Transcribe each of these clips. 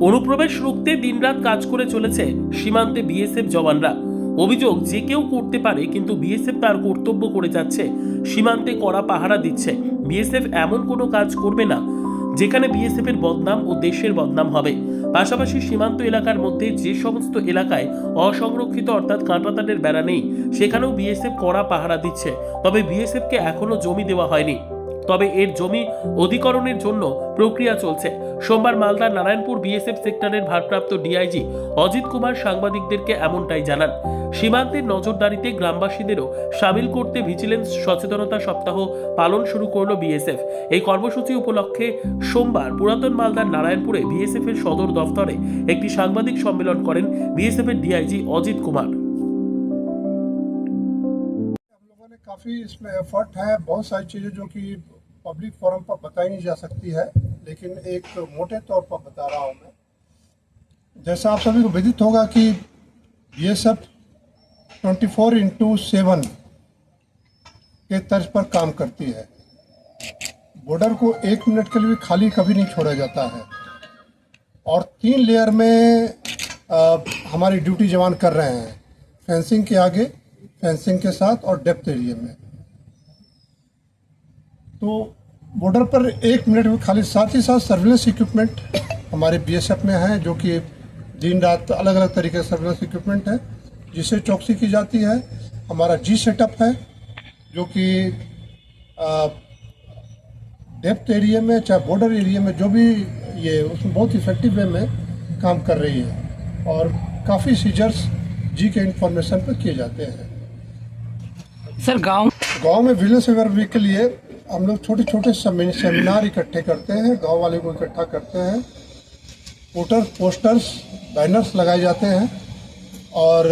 অনুপ্রবেশ রুখতে দিনরাত কাজ করে চলেছে সীমান্তে বিএসএফ জওয়ানরা। অভিযোগ যে কেউ করতে পারে, কিন্তু বিএসএফ তার কর্তব্য করে যাচ্ছে। সীমান্তে কড়া পাহারা দিচ্ছে। বিএসএফ এমন কোনো কাজ করবে না, যেখানে বিএসএফ এর বদনাম ও দেশের বদনাম হবে। পাশাপাশি সীমান্ত এলাকার মধ্যে যে সমস্ত এলাকায় অসংরক্ষিত অর্থাৎ কাঁটাতারের বেড়া নেই, সেখানেও বিএসএফ কড়া পাহারা দিচ্ছে। তবে বিএসএফকে এখনও জমি দেওয়া হয়নি। তবে এর জমি অধিকরণের জন্য প্রক্রিয়া চলছে। সোমবার মালদার নারায়ণপুর বিএসএফ সেক্টরের ভারপ্রাপ্ত ডিআইজি অজিত কুমার সাংবাদিকদেরকে এমনটাই জানান। সীমান্তের নজরদারিতে গ্রামবাসীদেরও সামিল করতে ভিজিলেন্স সচেতনতা সপ্তাহ পালন শুরু করল বিএসএফ এই কর্মসূচি উপলক্ষে সোমবার পুরাতন মালদার নারায়ণপুরে বিএসএফ এর সদর দফতরে একটি সাংবাদিক সম্মেলন করেন বিএসএফ এর ডিআইজি অজিত কুমার। काफ़ी इसमें एफर्ट है। बहुत सारी चीज़ें जो कि पब्लिक फोरम पर बताई नहीं जा सकती है लेकिन एक मोटे तौर पर बता रहा हूँ मैं। जैसा आप सभी को विदित होगा कि ये सब ट्वेंटी फोर इंटू सेवन के तर्ज पर काम करती है। बॉर्डर को एक मिनट के लिए भी खाली कभी नहीं छोड़ा जाता है। और तीन लेयर में अ, हमारी ड्यूटी जवान कर रहे हैं। फेंसिंग के आगे फेंसिंग के साथ और डेप्थ एरिया में। तो बॉर्डर पर एक मिनट में खाली, साथ ही साथ सर्विलेंस इक्विपमेंट हमारे बीएसएफ में है, जो कि दिन रात अलग अलग तरीके के सर्विलेंस इक्विपमेंट है जिससे चौकसी की जाती है। हमारा जी सेटअप है, जो कि डेप्थ एरिया में चाहे बॉर्डर एरिया में जो भी ये, उसमें बहुत इफ़ेक्टिव वे में काम कर रही है। और काफ़ी सीजर्स जी के इंफॉर्मेशन पर किए जाते हैं। सर गाँव गाँव में विजिलेंस वीक के लिए हम लोग छोटे छोटे सेमिनार इकट्ठे करते हैं गाँव वाले को इकट्ठा करते हैं। पोटर पोस्टर्स बैनर्स लगाए जाते हैं और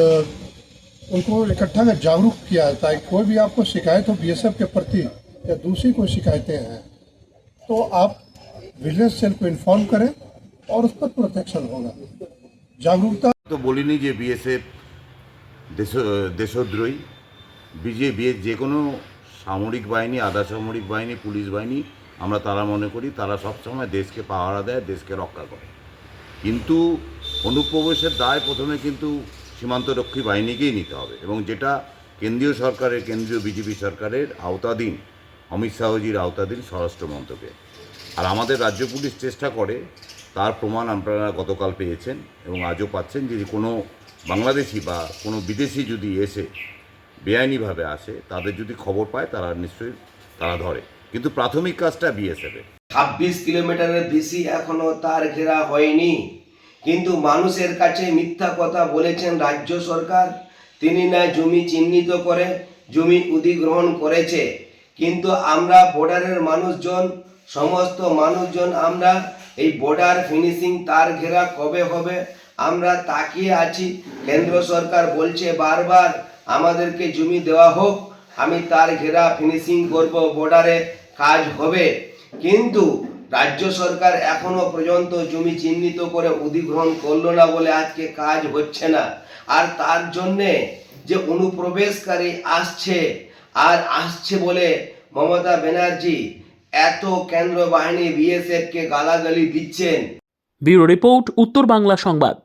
उनको इकट्ठा कर जागरूक किया जाता है। कोई भी आपको शिकायत हो बीएसएफ के प्रति या दूसरी कोई शिकायतें हैं तो आप विजिलेंस सेल को इन्फॉर्म करें और उस पर प्रोटेक्शन होगा। जागरूकता तो बोली नहीं ये एफ़ देशोद्रोही। বিজে বিয়ে যে কোনো সামরিক বাহিনী, আধা সামরিক বাহিনী, পুলিশ বাহিনী, আমরা তারা মনে করি, তারা সবসময় দেশকে পাহারা দেয়, দেশকে রক্ষা করে। কিন্তু অনুপ্রবেশের দায় প্রথমে কিন্তু সীমান্তরক্ষী বাহিনীকেই নিতে হবে এবং যেটা কেন্দ্রীয় সরকারের, কেন্দ্রীয় বিজেপি সরকারের আওতাধীন, অমিত শাহজির আওতাধীন স্বরাষ্ট্র মন্ত্রকে। আর আমাদের রাজ্য পুলিশ চেষ্টা করে, তার প্রমাণ আপনারা গতকাল পেয়েছেন এবং আজও পাচ্ছেন যে কোনো বাংলাদেশি বা কোনো বিদেশি যদি এসে বেআইনিভাবে আসে, তাদের যদি খবর পায়, তারা নিশ্চয়ই তারা ধরে। কিন্তু প্রাথমিক কাজটা বিএসএফের ছাব্বিশ কিলোমিটারের বেশি এখনও তার ঘেরা হয়নি। কিন্তু মানুষের কাছে মিথ্যা কথা বলেছেন রাজ্য সরকার। তিনি না জমি চিহ্নিত করে, জমি অধিগ্রহণ করেছে। কিন্তু আমরা বর্ডারের মানুষজন, সমস্ত মানুষজন, আমরা এই বর্ডার ফিনিশিং তার ঘেরা কবে হবে? আমরা তাকিয়ে আছি। কেন্দ্র সরকার বলছে বারবার আমাদেরকে জমি দেওয়া হোক, আমি তার ঘেরা ফিনিশিং করব বর্ডারে কাজ হবে। কিন্তু রাজ্য সরকার এখনও পর্যন্ত জমি চিহ্নিত করে অধিগ্রহণ করল না বলে আজকে কাজ হচ্ছে না। আর তার জন্যে যে অনুপ্রবেশকারী আসছে, আর আসছে বলে মমতা ব্যানার্জি এত কেন্দ্র বাহিনী বিএসএফ কে গালাগালি দিচ্ছেন। ব্যুরো রিপোর্ট, উত্তর বাংলা সংবাদ।